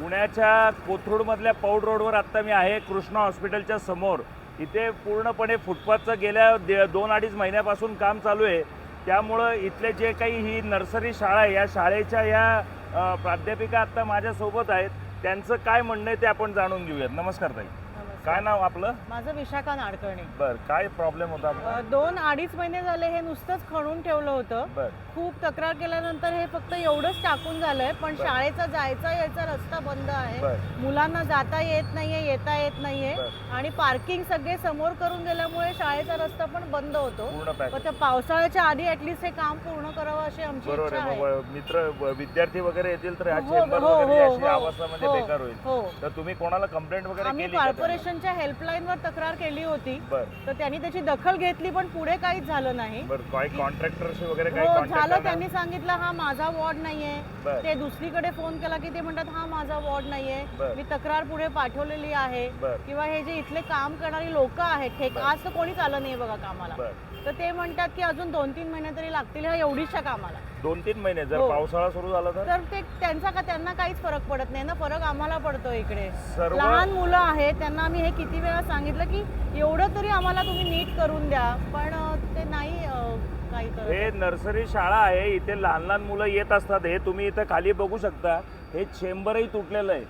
पुण्याच्या कोथरूडमधल्या पौड रोडवर आत्ता मी आहे कृष्णा हॉस्पिटलच्या समोर. इथे पूर्णपणे फुटपाथचं गेल्या दे- दोन अडीच महिन्यापासून काम चालू आहे. त्यामुळं इथले जे काही ही नर्सरी शाळा आहे या शाळेच्या या प्राध्यापिका आत्ता माझ्यासोबत आहेत. त्यांचं काय म्हणणं आहे ते आपण जाणून घेऊयात. नमस्कार ताई. काय नाव आपलं? माझं विशाखा नाडकर्णी. बर काय प्रॉब्लेम होता? आपला दोन अडीच महिने झाले हे नुसतंच खणून ठेवलं होतं. बर. खूप तक्रार केल्यानंतर हे फक्त एवढंच टाकून झालंय पण बर. शाळेचा जायचा यायचा रस्ता बंद आहे. बर. मुलांना जाता येत नाहीये येता येत नाहीये. बर. आणि पार्किंग सगळे समोर करून दिल्यामुळे शाळेचा रस्ता पण बंद होतो. पूर्ण पॅक पण त्या पावसाळ्याच्या आधी ऍटलीस्ट हे काम पूर्ण करावं अशी आमची बरोबर इच्छा आहे. आहे. मग व- मित्र व- विद्यार्थी वगैरे येतील तर ह्या हो, चेंबर हो, वगैरे हो, अशी हो, अवस्था म्हणजे हो, बेकार होईल. हो. तर तुम्ही कोणाला कंप्लेंट वगैरे आम्ही केली का त्यांना? कॉर्पोरेशनच्या हेल्पलाईनवर तक्रार केली होती. बर. तर त्यांनी त्याची दखल घेतली पण पुढे काहीच झालं नाही. बर काही कॉन्ट्रॅक्टरशी वगैरे काही हो झालं त्यांनी सांगितलं हा माझा वॉर्ड नाहीये. बर. ते दुसरीकडे फोन केला की ते म्हणतात हा माझा वॉर्ड नाहीये. बर. मी तक्रार पुढे पाठवलेली आहे. बर. किंवा हे जे इथले काम करणारी लोक आहेत बर. आज तर कोणीच आलं नाही बघा कामाला. बर. तर ते म्हणतात की अजून दोन तीन महिने तरी लागतील ह्या एवढीशा कामाला. दोन तीन महिने जर हो. पावसाळा सुरू झाला तर? तर ते त्यांचा का त्यांना काहीच फरक पडत नाही ना? फरक आम्हाला पडतो इकडे. सर्व लहान मुलं आहेत त्यांना आम्ही हे किती वेळा सांगितलं की एवढं तरी आम्हाला तुम्ही नीट करून द्या पण अं, ते नाही अं, काही करत. हे नर्सरी शाळा आहे इथे लहान लहान मुलं येत असतात हे तुम्ही इथं खाली बघू शकता. हे चेंबरही तुटलेलं आहे.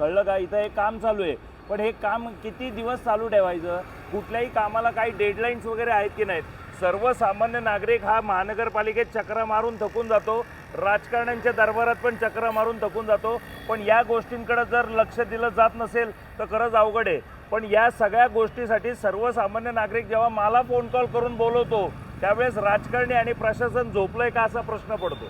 कळलं का? इथं हे काम चालू आहे. पण हे काम किती दिवस चालू ठेवायचं? कुठल्याही कामाला काही डेडलाईन्स वगैरे आहेत की नाहीत? सर्वसामान्य नागरिक हा महानगरपालिकेत चक्र मारून थकून जातो. राजकारण्यांच्या दरबारात पण चक्र मारून थकून जातो. पण या गोष्टींकडे जर लक्ष दिलं जात नसेल तर खरंच अवघड आहे. पण या सगळ्या गोष्टीसाठी सर्वसामान्य नागरिक जेव्हा मला फोन कॉल करून बोलवतो त्यावेळेस राजकारणी आणि प्रशासन झोपलंय का असा प्रश्न पडतो.